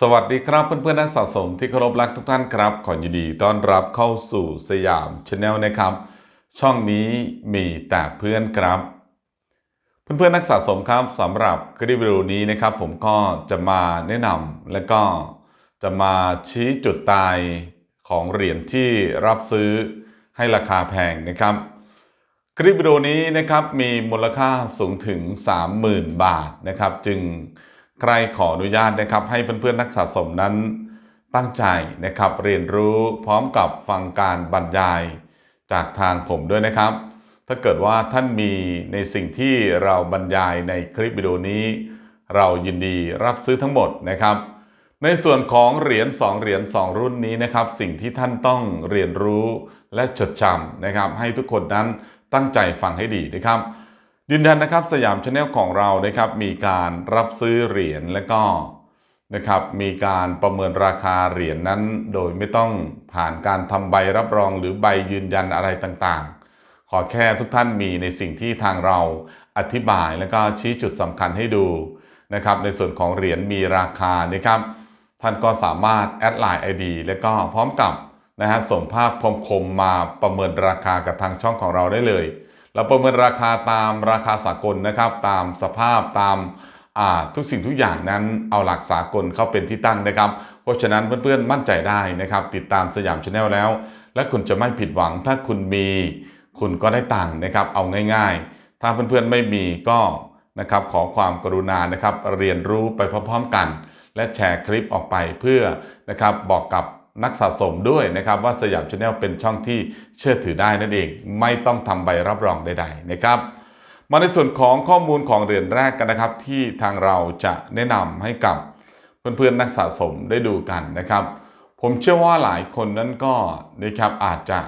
สวัสดีครับเพื่อนๆนักสะสมที่เคารพรักทุกท่านครับ ขอยินดีต้อนรับเข้าสู่สยามชาแนลนะครับ ช่องนี้มีแต่เพื่อนครับ เพื่อนๆนักสะสมครับสำหรับคลิปวิดีโอนี้นะครับ ผมก็จะมาแนะนำและก็จะมาชี้จุดตายของเหรียญที่รับซื้อให้ราคาแพงนะครับ คลิปวิดีโอนี้นะครับมีมูลค่าสูงถึง 30,000 บาทนะครับ จึง ใครขออนุญาตนะครับ ให้เพื่อนๆนักสะสมนั้น ตั้งใจนะครับเรียนรู้พร้อมกับฟังการบรรยายจากทางผมด้วยนะครับ ถ้าเกิดว่าท่านมีในสิ่งที่เราบรรยายในคลิปวิดีโอนี้ เรายินดีรับซื้อทั้งหมดนะครับ ในส่วนของเหรียญ2เหรียญ2 รุ่นนี้นะครับ สิ่งที่ท่านต้องเรียนรู้และจดจำนะครับ ให้ทุกคนนั้นตั้งใจฟังให้ดีนะครับ ยืนยันนะครับสยามชาแนลของเรานะครับมีการรับซื้อเหรียญและก็นะครับมีการประเมินราคาเหรียญนั้น โดยไม่ต้องผ่านการทำใบรับรองหรือใบยืนยันอะไรต่างๆ ขอแค่ทุกท่านมีในสิ่งที่ทางเราอธิบายแล้วก็ชี้จุดสำคัญให้ดูนะครับในส่วนของเหรียญมีราคานะครับท่านก็สามารถแอดไลน์ ID แล้วก็พร้อมกับนะฮะส่งภาพคมๆมาประเมินราคากับทางช่องของเราได้เลย เราประเมินราคาตามราคาสากลนะครับ ตามสภาพตามทุกสิ่งทุกอย่างนั้นเอาหลักสากลเข้าเป็นที่ตั้งนะครับ เพราะฉะนั้นเพื่อนๆมั่นใจได้นะครับ ติดตามสยามชาแนลแล้ว และคุณจะไม่ผิดหวัง ถ้าคุณมีคุณก็ได้ตังค์นะครับ เอาง่ายๆ ถ้าเพื่อนๆไม่มีก็นะครับขอความกรุณานะครับ เรียนรู้ไปพร้อมๆกัน และแชร์คลิปออกไปเพื่อนะครับบอกกับ นักสะสมด้วยนะครับว่าสยามชาแนลเป็นช่องที่เชื่อถือได้นั่นเอง ไม่ต้องทำใบรับรองใดๆนะครับ มาในส่วนของข้อมูลของเหรียญแรกกันนะครับ ที่ทางเราจะแนะนำให้กับเพื่อนๆนักสะสมได้ดูกันนะครับ ผมเชื่อว่าหลายคนนั้นก็นะครับอาจจะ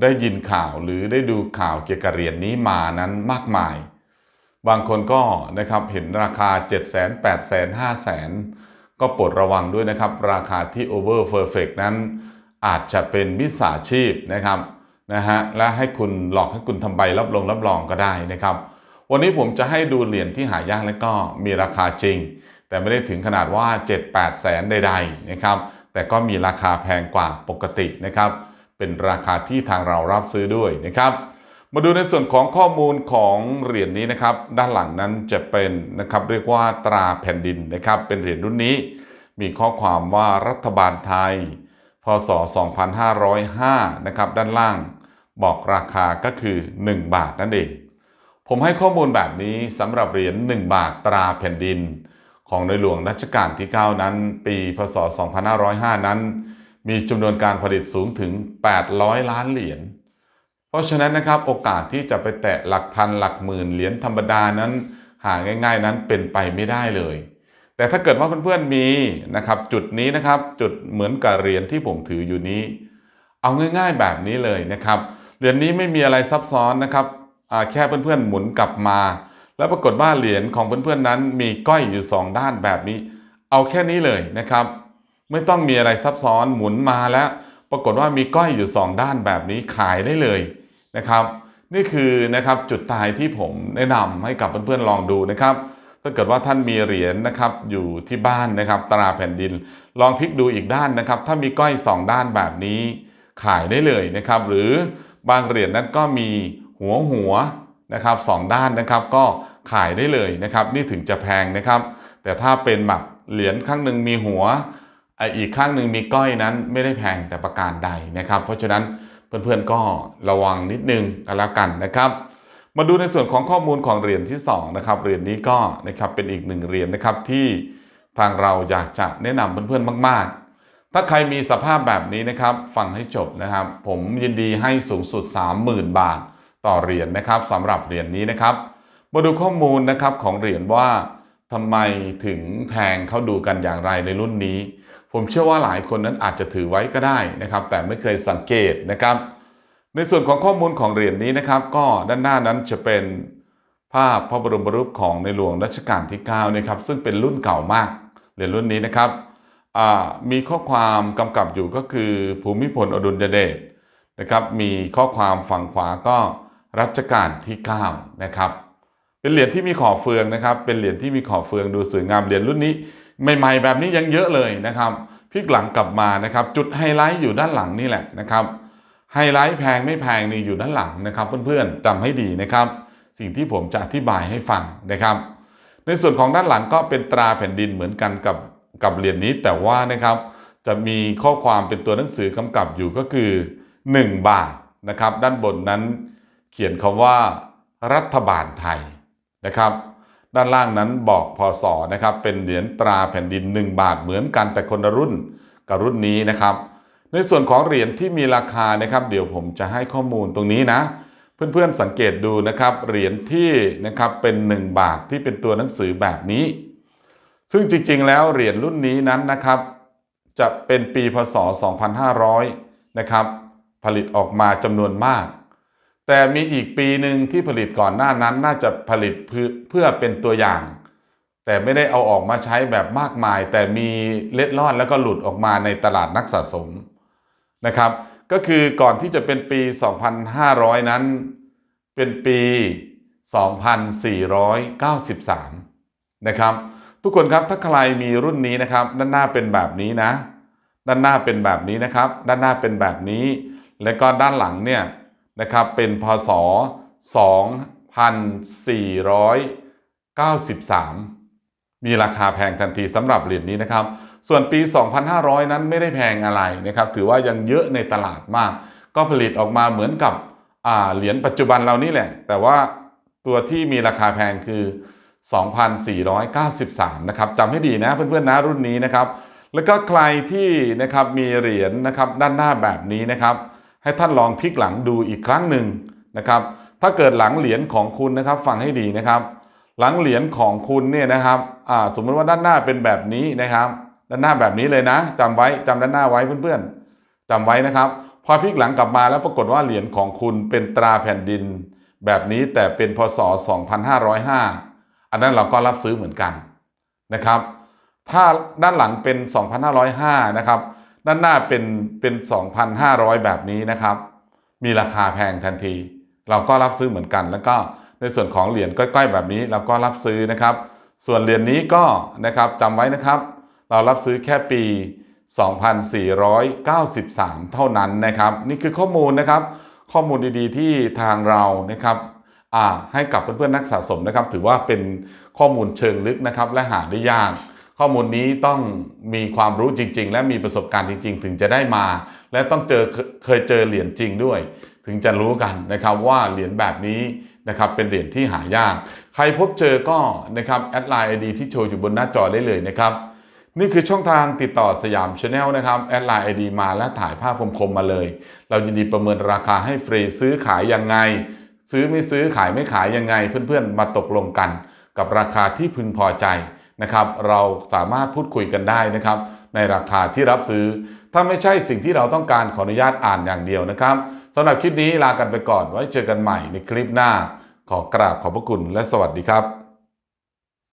ได้ยินข่าวหรือได้ดูข่าวเกี่ยวกับเหรียญนี้มานั้นมากมาย บางคนก็นะครับเห็นราคา 7 0 0 0 0 0 8 0 0 0 0 5 0 0 0 0 ก็โปรดระวังด้วยนะครับ ราคาที่ over perfect นั้นอาจจะเป็นมิจฉาชีพนะครับนะฮะและให้คุณหลอกให้คุณทำใบรับรองรับรองก็ได้นะครับ วันนี้ผมจะให้ดูเหรียญที่หายากและก็มีราคาจริง แต่ไม่ได้ถึงขนาดว่า 7-8 แสนใดๆนะครับแต่ก็มีราคาแพงกว่าปกตินะครับ เป็นราคาที่ทางเรารับซื้อด้วยนะครับ มาดูในส่วนของข้อมูลของเหรียญนี้นะครับ ด้านหลังนั้นจะเป็นนะครับเรียกว่าตราแผ่นดินนะครับ เป็นเหรียญรุ่นนี้ มีข้อความว่ารัฐบาลไทย พศ 2505 นะครับ ด้านล่างบอกราคาก็คือ 1 บาทนั่นเอง ผมให้ข้อมูลแบบนี้สำหรับเหรียญ1 บาทตราแผ่นดิน ของในหลวงรัชกาลที่ 9 นั้น ปี พศ 2505 นั้น มีจำนวนการผลิตสูงถึง 800 ล้านเหรียญ ราะฉะนั้นนะครับโอกาสที่จะไปแตะหลักพันหลักหมื่นเหรียญธรรมดานั้น หาง่าย ๆ นั้นเป็นไปไม่ได้เลย แต่ถ้าเกิดว่าเพื่อนๆมีนะครับ จุดนี้นะครับ จุดเหมือนกับเหรียญที่ผมถืออยู่นี้ เอาง่าย ๆ แบบนี้เลยนะครับเหรียญนี้ไม่มีอะไรซับซ้อนนะครับอ่าแค่เพื่อนๆหมุนกลับมา แล้วปรากฏว่าเหรียญของเพื่อนๆนั้น มีก้อยอยู่สองด้านแบบนี้ เอาแค่นี้เลยนะครับ ไม่ต้องมีอะไรซับซ้อนหมุนมาแล้ว ปรากฏว่ามีก้อยอยู่สองด้านแบบนี้ขายได้เลย นะครับนี่คือนะครับจุดตายที่ผมแนะนำให้กับเพื่อนๆลองดูนะครับถ้าเกิดว่าท่านมีเหรียญนะครับอยู่ที่บ้านนะครับตราแผ่นดิน ลองพลิกดูอีกด้านนะครับ ถ้ามีก้อยสองด้านแบบนี้ขายได้เลยนะครับ หรือบางเหรียญนั้นก็มีหัวหัวนะครับสองด้านนะครับก็ขายได้เลยนะครับ นี่ถึงจะแพงนะครับ แต่ถ้าเป็นแบบเหรียญข้างหนึ่งมีหัวอีกข้างหนึ่งมีก้อยนั้นไม่ได้แพงแต่ประการใดนะครับ เพราะฉะนั้น เพื่อนๆก็ระวังนิดนึงกันแล้วกันนะครับ มาดูในส่วนของข้อมูลของเหรียญที่2นะครับเหรียญนี้ก็นะครับเป็นอีกหนึ่งเหรียญนะครับที่ทางเราอยากจะแนะนำเพื่อนๆมาก ๆ ถ้าใครมีสภาพแบบนี้นะครับฟังให้จบนะครับ ผมยินดีให้สูงสุด 30,000 บาทต่อเหรียญนะครับสำหรับเหรียญนี้นะครับ มาดูข้อมูลนะครับของเหรียญว่าทำไมถึงแพงเขาดูกันอย่างไรในรุ่นนี้ ผมเชื่อว่าหลายคนนั้นอาจจะถือไว้ก็ได้นะครับ แต่ไม่เคยสังเกตนะครับ ในส่วนของข้อมูลของเหรียญนี้นะครับ ก็ด้านหน้านั้นจะเป็นภาพพระบรมรูปของในหลวงรัชกาลที่9นะครับซึ่งเป็นรุ่นเก่ามากเหรียญรุ่นนี้นะครับมีข้อความกำกับอยู่ก็คือภูมิพลอดุลยเดชนะครับ มีข้อความฝั่งขวาก็รัชกาลที่9นะครับ เป็นเหรียญที่มีขอบเฟืองนะครับ เป็นเหรียญที่มีขอบเฟืองดูสวยงามเหรียญรุ่นนี้ ใหม่ ๆ แบบนี้ยังเยอะเลยนะครับพลิกหลังกลับมานะครับจุดไฮไลท์อยู่ด้านหลังนี่แหละนะครับไฮไลท์แพงไม่แพงนี่อยู่ด้านหลังนะครับเพื่อนๆจำให้ดีนะครับ สิ่งที่ผมจะอธิบายให้ฟังนะครับ ในส่วนของด้านหลังก็เป็นตราแผ่นดินเหมือนกันกับกับเหรียญนี้แต่ว่านะครับจะมีข้อความเป็นตัวหนังสือกำกับอยู่ก็คือ 1 บาทนะครับ ด้านบนนั้นเขียนคำว่ารัฐบาลไทยนะครับ ด้านล่างนั้นบอกพศนะครับเป็นเหรียญตราแผ่นดิน 1 บาทเหมือนกันแต่คนละรุ่นกับรุ่นนี้นะครับ ในส่วนของเหรียญที่มีราคานะครับ เดี๋ยวผมจะให้ข้อมูลตรงนี้นะ เพื่อนๆสังเกตดูนะครับเหรียญที่นะครับเป็น 1 บาทที่เป็นตัวหนังสือแบบนี้ ซึ่งจริงๆแล้วเหรียญรุ่นนี้นั้นนะครับ จะเป็นปีพศ 2500 นะครับ ผลิตออกมาจำนวนมาก แต่มีอีกปีหนึ่งที่ผลิตก่อนหน้านั้นน่าจะผลิตเพื่อเพื่อเป็นตัวอย่าง แต่ไม่ได้เอาออกมาใช้แบบมากมาย แต่มีเล็ดลอดแล้วก็หลุดออกมาในตลาดนักสะสมนะครับ ก็คือก่อนที่จะเป็นปี 2,500 นั้น เป็นปี 2493 นะครับทุกคนครับถ้าใครมีรุ่นนี้นะครับ ด้านหน้าเป็นแบบนี้นะ ด้านหน้าเป็นแบบนี้นะครับ ด้านหน้าเป็นแบบนี้ แล้วก็ด้านหลังเนี่ย นะครับเป็นพศ 2493 มีราคาแพงทันทีสำหรับเหรียญนี้นะครับ ส่วนปี 2,500 นั้นไม่ได้แพงอะไรนะครับ ถือว่ายังเยอะในตลาดมาก ก็ผลิตออกมาเหมือนกับเหรียญปัจจุบันเรานี่แหละ แต่ว่าตัวที่มีราคาแพงคือ 2,493 นะครับจำให้ดีนะเพื่อนๆนะรุ่นนี้นะครับ แล้วก็ใครที่นะครับมีเหรียญนะครับด้านหน้าแบบนี้นะครับ ให้ท่านลองพลิกหลังดูอีกครั้งหนึ่งนะครับ ถ้าเกิดหลังเหรียญของคุณนะครับ ฟังให้ดีนะครับ หลังเหรียญของคุณเนี่ยนะครับสมมติว่าด้านหน้าเป็นแบบนี้นะครับ ด้านหน้าแบบนี้เลยนะจำไว้จำด้านหน้าไว้เพื่อนๆจำไว้นะครับ พอพลิกหลังกลับมาแล้วปรากฏว่าเหรียญของคุณเป็นตราแผ่นดิน แบบนี้แต่เป็นพศ 2505 อันนั้นเราก็รับซื้อเหมือนกันนะครับ ถ้าด้านหลังเป็น 2,505 นะครับ ด้านหน้าเป็นเป็น 2,500 แบบนี้นะครับ มีราคาแพงทันที เราก็รับซื้อเหมือนกัน แล้วก็ในส่วนของเหรียญก้อยๆ แบบนี้เราก็รับซื้อนะครับ ส่วนเหรียญนี้ก็นะครับจำไว้นะครับ เรารับซื้อแค่ปี 2493 เท่านั้นนะครับ นี่คือข้อมูลนะครับ ข้อมูลดีๆ ที่ทางเรานะครับอ่าให้กับเพื่อนๆนักสะสมนะครับ ถือว่าเป็นข้อมูลเชิงลึกนะครับ และหาได้ยาก ข้อมูลนี้ต้องมีความรู้จริง ๆ และมีประสบการณ์จริง ๆ ถึงจะได้มา และต้องเจอเคยเจอเหรียญจริงด้วย ถึงจะรู้กันนะครับว่าเหรียญแบบนี้นะครับเป็นเหรียญที่หายาก ใครพบเจอก็นะครับแอดไลน์ไอดีที่โชว์อยู่บนหน้าจอได้เลยนะครับ นี่คือช่องทางติดต่อสยามชาแนลนะครับแอดไลน์ไอดีมาและถ่ายภาพคมๆมาเลย เรายินดีประเมินราคาให้ฟรีซื้อขายยังไง ซื้อไม่ซื้อขายไม่ขายยังไง เพื่อนๆ มาตกลงกัน กับราคาที่พึงพอใจ นะครับเราสามารถพูดคุยกันได้นะครับ ในราคาที่รับซื้อ ถ้าไม่ใช่สิ่งที่เราต้องการขออนุญาตอ่านอย่างเดียวนะครับสำหรับคลิปนี้ลากันไปก่อนไว้เจอกันใหม่ในคลิปหน้า ขอกราบขอบพระคุณและสวัสดีครับ